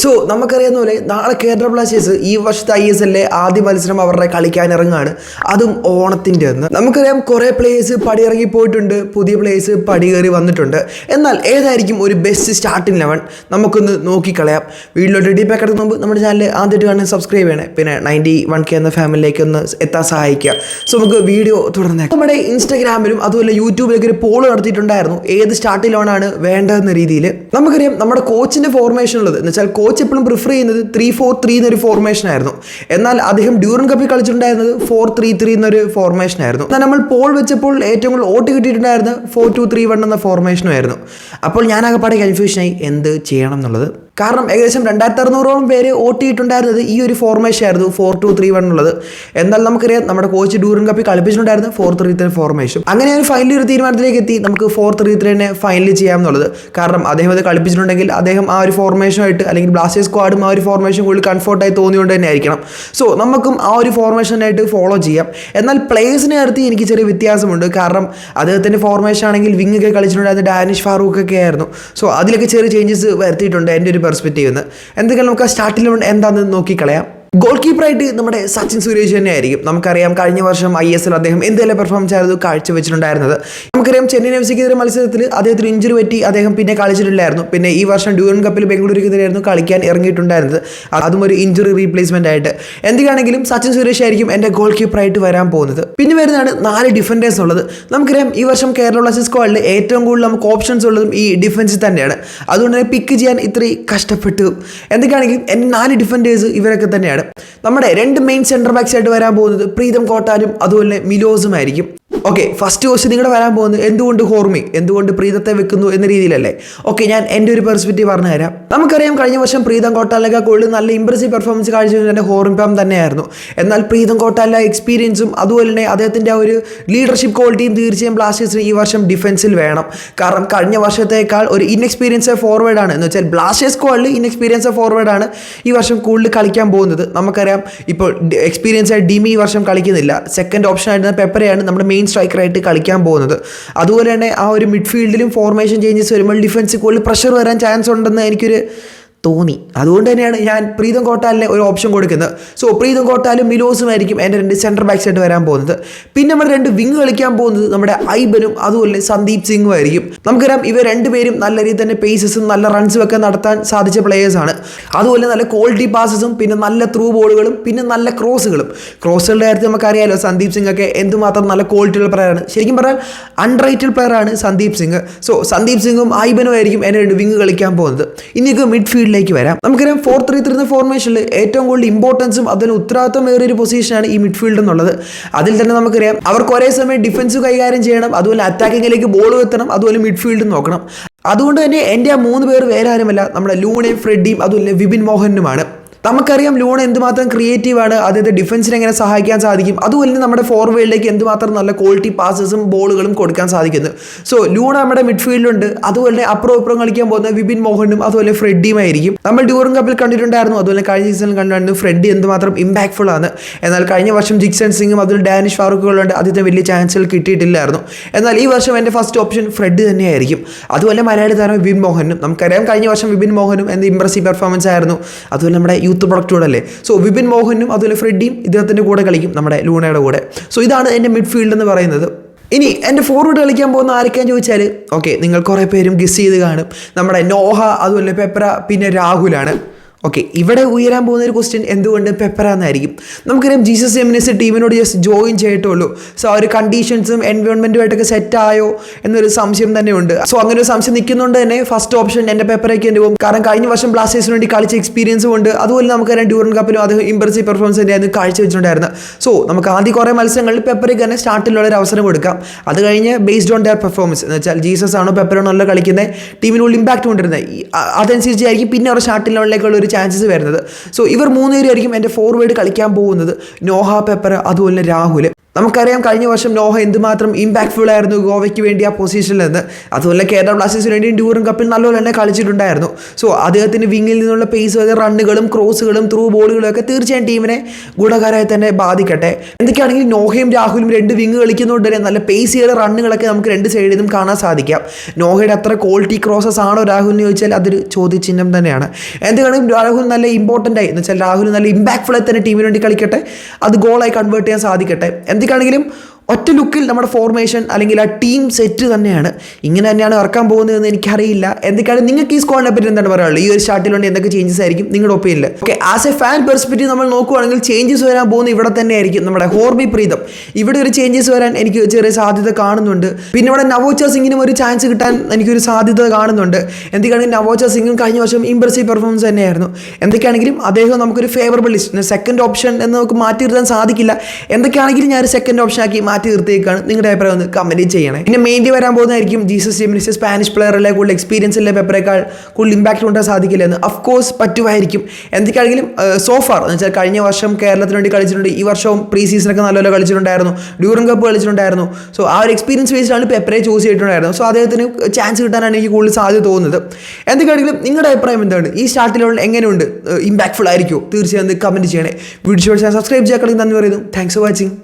So നമുക്കറിയാവുന്ന പോലെ നാളെ കേരള ബ്ലാസ്റ്റേഴ്സ് ഈ വർഷത്തെ ഐ എസ് എല്ലിലെ ആദ്യ മത്സരം അവരുടെ കളിക്കാൻ ഇറങ്ങുകയാണ്. അതും ഓണത്തിന്റെ അന്ന് നമുക്കറിയാം കുറേ പ്ലേയേഴ്സ് പടിയിറങ്ങി പോയിട്ടുണ്ട്. പുതിയ പ്ലേയേഴ്സ് പടി കയറി വന്നിട്ടുണ്ട്. എന്നാൽ ഏതായിരിക്കും ഒരു ബെസ്റ്റ് സ്റ്റാർട്ടിംഗ് ലെവൻ നമുക്കൊന്ന് നോക്കിക്കളയാം. വീട്ടിലോട്ട് ഡി പാക്ക് എടുക്കുന്ന മുമ്പ് നമ്മുടെ ചാനൽ ആദ്യമായിട്ട് കാണാൻ സബ്സ്ക്രൈബ് ചെയ്യണേ. പിന്നെ നയന്റി വൺ കെ എന്ന ഫാമിലിയിലേക്ക് ഒന്ന് എത്താൻ സഹായിക്കുക. സോ നമുക്ക് വീഡിയോ തുടർന്നേ നമ്മുടെ ഇൻസ്റ്റാഗ്രാമിലും അതുപോലെ യൂട്യൂബിലൊക്കെ ഒരു പോൾ നടത്തിയിട്ടുണ്ടായിരുന്നു. ഏത് സ്റ്റാർട്ടിംഗ് ആണ് വേണ്ടതെന്ന രീതിയിൽ നമുക്കറിയാം നമ്മുടെ കോച്ചിന്റെ ഫോർമേഷൻ ഉള്ളത്. എന്ന് വെച്ചാൽ കോച്ച് എപ്പോഴും പ്രിഫർ ചെയ്യുന്നത് ത്രീ ഫോർ ത്രീ എന്നൊരു ഫോർമേഷൻ ആയിരുന്നു. എന്നാൽ അദ്ദേഹം ഡ്യൂറൻ കപ്പിൽ കളിച്ചിട്ടുണ്ടായിരുന്നത് ഫോർ ത്രീ ത്രീ എന്നൊരു ഫോർമേഷൻ ആയിരുന്നു. എന്നാൽ നമ്മൾ പോൾ വെച്ചപ്പോൾ ഏറ്റവും കൂടുതൽ ഓട്ട് കിട്ടിയിട്ടുണ്ടായിരുന്നത് ഫോർ ടു ത്രീ വൺ എന്ന ഫോർമേഷനും ആയിരുന്നു. അപ്പോൾ ഞാനാകെപ്പാടെ കൺഫ്യൂഷനായി എന്ത് ചെയ്യണം എന്നുള്ളത്? കാരണം ഏകദേശം രണ്ടായിരത്തി അറുന്നൂറോളം പേര് ഓട്ടിയിട്ടുണ്ടായിരുന്നത് ഈ ഒരു ഫോർമേഷൻ ആയിരുന്നു ഫോർ ടു ത്രീ വൺ ഉള്ളത് എന്നാൽ നമുക്കറിയാം നമ്മുടെ കോച്ച് ഡൂറിൻ കപ്പി കളിപ്പിച്ചിട്ടുണ്ടായിരുന്നു ഫോർ ത്രീ ത്രീ ഫോർമേഷൻ അങ്ങനെ ഒരു ഫൈനൽ ഒരു തീരുമാനത്തിലേക്ക് എത്തി നമുക്ക് ഫോർ ത്രീ ത്രീ തന്നെ ഫൈനൽ ചെയ്യാം എന്നുള്ളത്. കാരണം അദ്ദേഹം അത് കളിപ്പിച്ചിട്ടുണ്ടെങ്കിൽ അദ്ദേഹം ആ ഒരു ഫോർമേഷനായിട്ട് അല്ലെങ്കിൽ ബ്ലാസ്റ്റേഴ്സ് സ്ക്വാഡും ആ ഒരു ഫോർമേഷൻ കൂടുതൽ കംഫർട്ടായി തോന്നിയുകൊണ്ട് തന്നെ ആയിരിക്കണം. സോ നമുക്കും ആ ഒരു ഫോർമേഷനായിട്ട് ഫോളോ ചെയ്യാം. എന്നാൽ പ്ലേയേഴ്സിനെ അടുത്ത് എനിക്ക് ചെറിയ വ്യത്യാസമുണ്ട്. കാരണം അദ്ദേഹത്തിന്റെ ഫോർമേഷൻ ആണെങ്കിൽ വിങ്ങൊക്കെ കളിച്ചിട്ടുണ്ടായിരുന്ന ഡാനിഷ് ഫാറൂഖ് ഒക്കെ ആയിരുന്നു. സോ അതിലൊക്കെ ചെറിയ ചേഞ്ചസ് വരുത്തിയിട്ടുണ്ട്. എന്റെ ഒരു പെർസ്പെക്റ്റീവ് എന്ന് എന്തെങ്കിലും നമുക്ക് സ്റ്റാർട്ടിൽ എന്താണെന്ന് നോക്കിക്കളയാം. ഗോൾ കീപ്പറായിട്ട് നമ്മുടെ സച്ചിൻ സുരേഷ് തന്നെ ആയിരിക്കും നമുക്കറിയാം കഴിഞ്ഞ വർഷം ഐ എസ് എൽ അദ്ദേഹം എന്തെല്ലാം പെർഫോമൻസ് ആയിരുന്നു കാഴ്ചവെച്ചിട്ടുണ്ടായിരുന്നത്. നമുക്കറിയാം ചെന്നൈ എഫ് സിക്കെതിരെ മത്സരത്തിൽ അദ്ദേഹത്തിന് ഇഞ്ചുറി പറ്റി അദ്ദേഹം പിന്നെ കളിച്ചിട്ടില്ലായിരുന്നു പിന്നെ ഈ വർഷം ഡ്യൂറൻ കപ്പിൽ ബംഗളൂരുക്കെതിരെയായിരുന്നു കളിക്കാൻ ഇറങ്ങിയിട്ടുണ്ടായിരുന്നത്. അതും ഒരു ഇഞ്ചുറി റീപ്ലേസ്മെന്റ് ആയിട്ട്. എന്തൊക്കെയാണെങ്കിലും സച്ചിൻ സുരേഷ് ആയിരിക്കും എന്റെ ഗോൾ കീപ്പറായിട്ട് വരാൻ പോകുന്നത്. പിന്നെ വരുന്നതാണ് നാല് ഡിഫൻഡേഴ്സ് ഉള്ളത്. നമുക്കറിയാം ഈ വർഷം കേരള ബ്ലാസ്റ്റേഴ്സ് സ്ക്വാഡിൽ ഏറ്റവും കൂടുതൽ നമുക്ക് ഓപ്ഷൻസ് ഉള്ളതും ഈ ഡിഫൻസിൽ തന്നെയാണ്. അതുകൊണ്ട് തന്നെ പിക്ക് ചെയ്യാൻ ഇത്രയും കഷ്ടപ്പെട്ടു. എന്തൊക്കെയാണെങ്കിലും നാല് ഡിഫൻഡേഴ്സ് ഇവരൊക്കെ തന്നെയാണ്. നമ്മുടെ രണ്ട് മെയിൻ സെന്റർ ബാക്സ് ആയിട്ട് വരാൻ പോകുന്നത് പ്രീതം കോട്ടാരും അതുപോലെ മിലോസും ആയിരിക്കും ഓക്കെ ഫസ്റ്റ് ക്വസ്റ്റ്യൻ നിങ്ങളുടെ വരാൻ പോകുന്നത് എന്തുകൊണ്ട് ഹോർമി? എന്തുകൊണ്ട് പ്രീതത്തെ വെക്കുന്നു എന്ന രീതിയിലല്ലേ? ഓക്കെ ഞാൻ എന്റെ ഒരു പെർസ്പെക്റ്റീവ് പറഞ്ഞു തരാം. നമുക്കറിയാം കഴിഞ്ഞ വർഷം പ്രീതം കോട്ടാലിനൊക്കെ കൂടുതൽ നല്ല ഇമ്പ്രസീവ് പെർഫോമൻസ് കാഴ്ചവെച്ചത് ഹോർമിപ്പം തന്നെയായിരുന്നു. എന്നാൽ പ്രീതം കോട്ടാലിലെ എക്സ്പീരിയൻസും അതുപോലെ തന്നെ അദ്ദേഹത്തിന്റെ ആ ഒരു ലീഡർഷിപ്പ് ക്വാളിറ്റിയും തീർച്ചയായും ബ്ലാസ്റ്റേഴ്സിന് ഈ വർഷം ഡിഫൻസിൽ വേണം. കാരണം കഴിഞ്ഞ വർഷത്തേക്കാൾ ഒരു ഇൻഎക്സ്പീരിയൻസ് ഫോർവേഡ് ആണ്. എന്ന് വെച്ചാൽ ബ്ലാസ്റ്റേഴ്സ് സ്ക്വാഡിൽ ഇൻഎക്സ്പീരിയൻസ് ഫോർവേഡ് ആണ് ഈ വർഷം കൂടുതൽ കളിക്കാൻ പോകുന്നത്. നമുക്കറിയാം ഇപ്പോൾ എക്സ്പീരിയൻസ് ഡിമി ഈ വർഷം കളിക്കുന്നില്ല. സെക്കൻഡ് ഓപ്ഷൻ ആയിരുന്ന പെപ്പറയാണ് നമ്മുടെ മെയിൻ സ്ട്രൈക്കറായിട്ട് കളിക്കാൻ പോകുന്നത്. അതുപോലെ തന്നെ ആ ഒരു മിഡ്ഫീൽഡിലും ഫോർമേഷൻ ചേഞ്ചസ് വരുമ്പോൾ ഡിഫൻസ് കൂടുതൽ പ്രഷർ വരാൻ ചാൻസ് ഉണ്ടെന്ന് എനിക്കൊരു തോന്നി. അതുകൊണ്ട് തന്നെയാണ് ഞാൻ പ്രീതം കോട്ടാലിനെ ഒരു ഓപ്ഷൻ കൊടുക്കുന്നത്. സോ പ്രീതം കോട്ടാലും മിലോസും ആയിരിക്കും എന്റെ രണ്ട് സെന്റർ ബാക്സ് ആയിട്ട് വരാൻ പോകുന്നത്. പിന്നെ നമ്മൾ രണ്ട് വിങ് കളിക്കാൻ പോകുന്നത് നമ്മുടെ ഐബനും അതുപോലെ സന്ദീപ് സിംഗും ആയിരിക്കും. നമുക്കറിയാം ഇവർ രണ്ടുപേരും നല്ല രീതിയിൽ തന്നെ പേസസും നല്ല റൺസും ഒക്കെ നടത്താൻ സാധിച്ച പ്ലേയേഴ്സാണ് അതുപോലെ നല്ല ക്വാളിറ്റി പാസസും പിന്നെ നല്ല ത്രൂ ബോളുകളും പിന്നെ നല്ല ക്രോസുകളും ക്രോസുകളുടെ കാര്യത്തിൽ നമുക്കറിയാലോ സന്ദീപ് സിംഗ് ഒക്കെ എന്തുമാത്രം നല്ല ക്വാളിറ്റിയുള്ള പ്ലെയറാണ് ശരിക്കും പറഞ്ഞാൽ അൺറൈറ്റഡ് പ്ലെയറാണ് സന്ദീപ് സിംഗ്. സോ സന്ദീപ് സിംഗും ഐബനും ആയിരിക്കും എന്റെ രണ്ട് വിങ് കളിക്കാൻ പോകുന്നത്. ഇനിയൊക്കെ മിഡ്ഫീൽഡിൽ ലേക്ക് വരാം. നമുക്കറിയാം ഫോർ ത്രീ ത്രീ ഫോർമേഷനിൽ ഏറ്റവും കൂടുതൽ ഇമ്പോർട്ടൻസും അതിന് ഉത്തരവാദിത്തമേറിയ ഒരു പൊസിഷനാണ് ഈ മിഡ്ഫീൽഡ് എന്നുള്ളത്. അതിൽ തന്നെ നമുക്കറിയാം അവർക്ക് ഒരേ സമയം ഡിഫൻസ് കൈകാര്യം ചെയ്യണം അതുപോലെ അറ്റാക്കിങ്ങിലേക്ക് ബോൾ എത്തണം അതുപോലെ മിഡ്ഫീൽഡ് നോക്കണം. അതുകൊണ്ട് തന്നെ എന്റെ ആ മൂന്ന് പേർ വേറെ ആരുമല്ല നമ്മുടെ ലൂണയും ഫ്രെഡിയും അതുപോലെ വിപിൻ മോഹനുമാണ് നമുക്കറിയാം ലൂൺ എന്തുമാത്രം ക്രിയേറ്റീവ് ആണ്. അതായത് ഡിഫൻസിനെ എങ്ങനെ സഹായിക്കാൻ സാധിക്കും. അതുപോലെ തന്നെ നമ്മുടെ ഫോർവേഡിലേക്ക് എന്തുമാത്രം നല്ല ക്വാളിറ്റി പാസസും ബോളുകളും കൊടുക്കാൻ സാധിക്കുന്നു. സോ ലൂൺ നമ്മുടെ മിഡ്ഫീൽഡിലുണ്ട് അതുപോലെ തന്നെ അപ്പുറം ഇപ്പുറം കളിക്കാൻ പോകുന്ന വിപിൻ മോഹനും അതുപോലെ ഫ്രെഡിയും ആയിരിക്കും. നമ്മൾ ഡ്യൂറിംഗ് കപ്പിൽ കണ്ടിട്ടുണ്ടായിരുന്നു. അതുപോലെ കഴിഞ്ഞ സീസണിൽ കണ്ടിട്ടുണ്ട് ഫ്രെഡി എന്തുമാത്രം ഇമ്പാക്ട്ഫുൾ ആണ്. എന്നാൽ കഴിഞ്ഞ വർഷം ജിക്സൺ സിംഗും അതിൽ ഡാനിഷ് ഫാറൂഖുകളുണ്ട്. ആദ്യത്തെ വലിയ ചാൻസുകൾ കിട്ടിയിട്ടില്ലായിരുന്നു. എന്നാൽ ഈ വർഷം എന്റെ ഫസ്റ്റ് ഓപ്ഷൻ ഫ്രെഡ് തന്നെയായിരിക്കും. അതുപോലെ മലയാളി താരം വിപിൻ മോഹനും. നമുക്കറിയാം കഴിഞ്ഞ വർഷം വിപിൻ മോഹനും എന്ത് ഇമ്പ്രസീവ് പെർഫോമൻസ് ആയിരുന്നു. അതുപോലെ നമ്മുടെ യൂത്ത് പ്രൊഡക്റ്റ് അല്ലേ സോ വിപിൻ മോഹനും അതുപോലെ ഫ്രെഡിയും ഇദ്ദേഹത്തിന്റെ കൂടെ കളിക്കും നമ്മുടെ ലൂണയുടെ കൂടെ. സോ ഇതാണ് എന്റെ മിഡ്ഫീൽഡ് എന്ന് പറയുന്നത്. ഇനി എന്റെ ഫോർവേഡ് കളിക്കാൻ പോകുന്ന ആരൊക്കെയാന്ന് ചോദിച്ചാൽ ഓക്കെ നിങ്ങൾ കുറേ പേരും ഗസ് ചെയ്ത് കാണും. നമ്മുടെ നോഹ അതുപോലെ പെപ്ര പിന്നെ രാഹുലാണ്. ഓക്കെ ഇവിടെ ഉയരാൻ പോകുന്ന ഒരു ക്വസ്റ്റ്യൻ എന്തുകൊണ്ട് പെപ്പറ എന്നായിരിക്കും നമുക്കറിയാം ജീസസ് എമിനസ് ടീമിനോട് ജസ്റ്റ് ജോയിൻ ചെയ്തിട്ടുള്ളൂ. സോ ആ ഒരു കണ്ടീഷൻസും എൻവയോൺമെന്റുമായിട്ടൊക്കെ സെറ്റായോ എന്നൊരു സംശയം തന്നെയുണ്ട്. സോ അങ്ങനെ ഒരു സംശയം നിൽക്കുന്നതുകൊണ്ട് തന്നെ ഫസ്റ്റ് ഓപ്ഷൻ എന്റെ പെപ്പറയ്ക്ക് എന്റെ പോകും. കാരണം കഴിഞ്ഞ വർഷം ബ്ലാസ്റ്റേഴ്സിന് വേണ്ടി കളിച്ച എക്സ്പീരിയൻസും ഉണ്ട് അതുപോലെ നമുക്കറിയാം ഡ്യൂറൻ കപ്പിലും അത് ഇമ്പ്രസീവ് പെർഫോമൻസ് തന്നെയായിരുന്നു കാഴ്ചവെച്ചിട്ടുണ്ടായിരുന്നത്. സോ നമുക്ക് ആദ്യം കുറേ മത്സരങ്ങളിൽ പെപ്പറയ്ക്ക് തന്നെ സ്റ്റാർട്ടിലുള്ള ഒരു അവസരം കൊടുക്കാം. അത് കഴിഞ്ഞ് ബേസ്ഡ് ഓൺ ദർ പെർഫോമൻസ് എന്ന് വെച്ചാൽ ജീസസ് ആണോ പെപ്പറാണോ നല്ല കളിക്കുന്നത്. ടീമിനുള്ളിൽ ഇമ്പാക്റ്റ് കൊണ്ടിരുന്നത്. അതനുസരിച്ചായിരിക്കും പിന്നെ അവരുടെ സ്റ്റാർട്ടിലുള്ള ഒരു ചാൻസസ് വരുന്നത്. സോ ഇവർ മൂന്നുപേരായിരിക്കും എന്റെ ഫോർവേഡ് കളിക്കാൻ പോകുന്നത്. നോഹ പെപ്പർ അതുപോലെ രാഹുൽ നമുക്കറിയാം കഴിഞ്ഞ വർഷം നോഹ എന്തുമാത്രം ഇമ്പാക്ട്ഫുൾ ആയിരുന്നു ഗോവയ്ക്ക് വേണ്ടി ആ പൊസിഷനിൽ നിന്ന്. അതുപോലെ കേരള ബ്ലാസ്റ്റേഴ്സിന് വേണ്ടി ഡ്യൂറൻ കപ്പിൽ നല്ലപോലെ തന്നെ കളിച്ചിട്ടുണ്ടായിരുന്നു. സോ അദ്ദേഹത്തിന് വിങ്ങിൽ നിന്നുള്ള പേസ് റണ്ണുകളും ക്രോസുകളും ത്രൂ ബോളുകളും ഒക്കെ തീർച്ചയായും ടീമിനെ ഗുണകരമായി തന്നെ ബാധിക്കട്ടെ. എന്തൊക്കെയാണെങ്കിലും നോഹയും രാഹുലും രണ്ട് വിങ് കളിക്കുന്നതുകൊണ്ട് തന്നെ നല്ല പേസ് ചെയ്ത റണ്ണുകളൊക്കെ നമുക്ക് രണ്ട് സൈഡിൽ നിന്നും കാണാൻ സാധിക്കാം. നോഹയുടെ അത്ര ക്വാളിറ്റി ക്രോസസ് ആണോ രാഹുൽ എന്ന് ചോദിച്ചാൽ അതൊരു ചോദ്യചിഹ്നം തന്നെയാണ്. എന്തുകൊണ്ടും രാഹുൽ നല്ല ഇമ്പോർട്ടന്റ് ആയി. എന്ന് വെച്ചാൽ രാഹുൽ നല്ല ഇമ്പാക്ട്ഫുൾ ആയി തന്നെ ടീമിന് വേണ്ടി കളിക്കട്ടെ. അത് ഗോളായി കൺവേർട്ട് ചെയ്യാൻ സാധിക്കട്ടെ. എന്തൊക്കെയാണെങ്കിലും ഒറ്റ ലുക്കിൽ നമ്മുടെ ഫോർമേഷൻ അല്ലെങ്കിൽ ആ ടീം സെറ്റ് തന്നെയാണ്. ഇങ്ങനെ തന്നെയാണ് ഇറക്കാൻ പോകുന്നതെന്ന് എനിക്കറിയില്ല. എന്തൊക്കെയാണ്? നിങ്ങൾക്ക് ഈ സ്ക്വാഡിനെ പറ്റി എന്താണ് പറയാനുള്ളത്? ഈ ഒരു സ്റ്റാർട്ടിൽ എന്തൊക്കെ ചേഞ്ചസ് ആയിരിക്കും? നിങ്ങളുടെ ഒപ്പിയിൽ okay as a fan perspective നമ്മൾ നോക്കുകയാണെങ്കിൽ ചേഞ്ചസ് വരാൻ പോകുന്ന ഇവിടെ തന്നെ ആയിരിക്കും നമ്മുടെ ഹോർബി പ്രീതം. ഇവിടെ ഒരു ചേഞ്ചസ് വരാൻ എനിക്ക് ചെറിയ സാധ്യത കാണുന്നുണ്ട്. പിന്നെ ഇവിടെ നവോച്ച സിംഗിനും ഒരു ചാൻസ് കിട്ടാൻ എനിക്കൊരു സാധ്യത കാണുന്നുണ്ട്. എന്തൊക്കെയാണെങ്കിൽ നവോച്ച സിംഗും കഴിഞ്ഞ വർഷം ഇംപ്രസീവ് പെർഫോമൻസ് തന്നെയായിരുന്നു. എന്തൊക്കെയാണെങ്കിലും അദ്ദേഹം നമുക്കൊരു ഫേവറബിൾ ലിസ്റ്റ് സെക്കൻഡ് ഓപ്ഷൻ എന്ന് നമുക്ക് മാറ്റി നിർത്താൻ സാധിക്കില്ല. എന്തൊക്കെയാണെങ്കിലും ഞാൻ ഒരു സെക്കൻഡ് ഓപ്ഷൻ ആക്കി മാറ്റി നിർത്തിയേക്കാണ് നിങ്ങളുടെ അഭിപ്രായം ഒന്ന് കമന്റ് ചെയ്യണേ. പിന്നെ മെയിൻലി വരാൻ പോകുന്നതായിരിക്കും ജീസസ് ജെമിനിസ് സ്പാനിഷ് പ്ലെയറിലെ കൂടുതൽ എക്സ്പീരിയൻസ് ഉള്ള പേപ്പറേക്കാൾ കൂടുതൽ കൊണ്ടാൻ സാധിക്കില്ല എന്ന് അഫ് കോഴ്സ് പറ്റുമായിരിക്കും. എന്തൊക്കെയാണെങ്കിലും സോഫാർ എന്ന് വെച്ചാൽ കഴിഞ്ഞ വർഷം കേരളത്തിന് വേണ്ടി കളിച്ചിട്ടുണ്ട്. ഈ വർഷവും പ്രീ സീസണൊക്കെ നല്ലപോലെ കളിച്ചിട്ടുണ്ടായിരുന്നു. ഡ്യൂറിംഗ് കപ്പ് കളിച്ചിട്ടുണ്ടായിരുന്നു. സോ ആ ഒരു എക്സ്പീരിയൻസ് ബേസിലാണ് പെപ്പറെ ചൂസ് ചെയ്തിട്ടുണ്ടായിരുന്നു സോ അദ്ദേഹത്തിന് ചാൻസ് കിട്ടാനാണ് എനിക്ക് കൂടുതൽ സാധ്യത തോന്നുന്നത്. എന്തൊക്കെയാണെങ്കിലും നിങ്ങളുടെ അഭിപ്രായം എന്താണ്? ഈ സ്റ്റാർട്ടിലുള്ള എങ്ങനെയുണ്ട്? ഇമ്പാക്ട്ഫുൾ ആയിരിക്കുമോ? തീർച്ചയായും കമന്റ് ചെയ്യണേ. വീഡിയോ സബ്സ്ക്രൈബ് ചെയ്യാൻ നന്ദി പറയുന്നു. Thanks for watching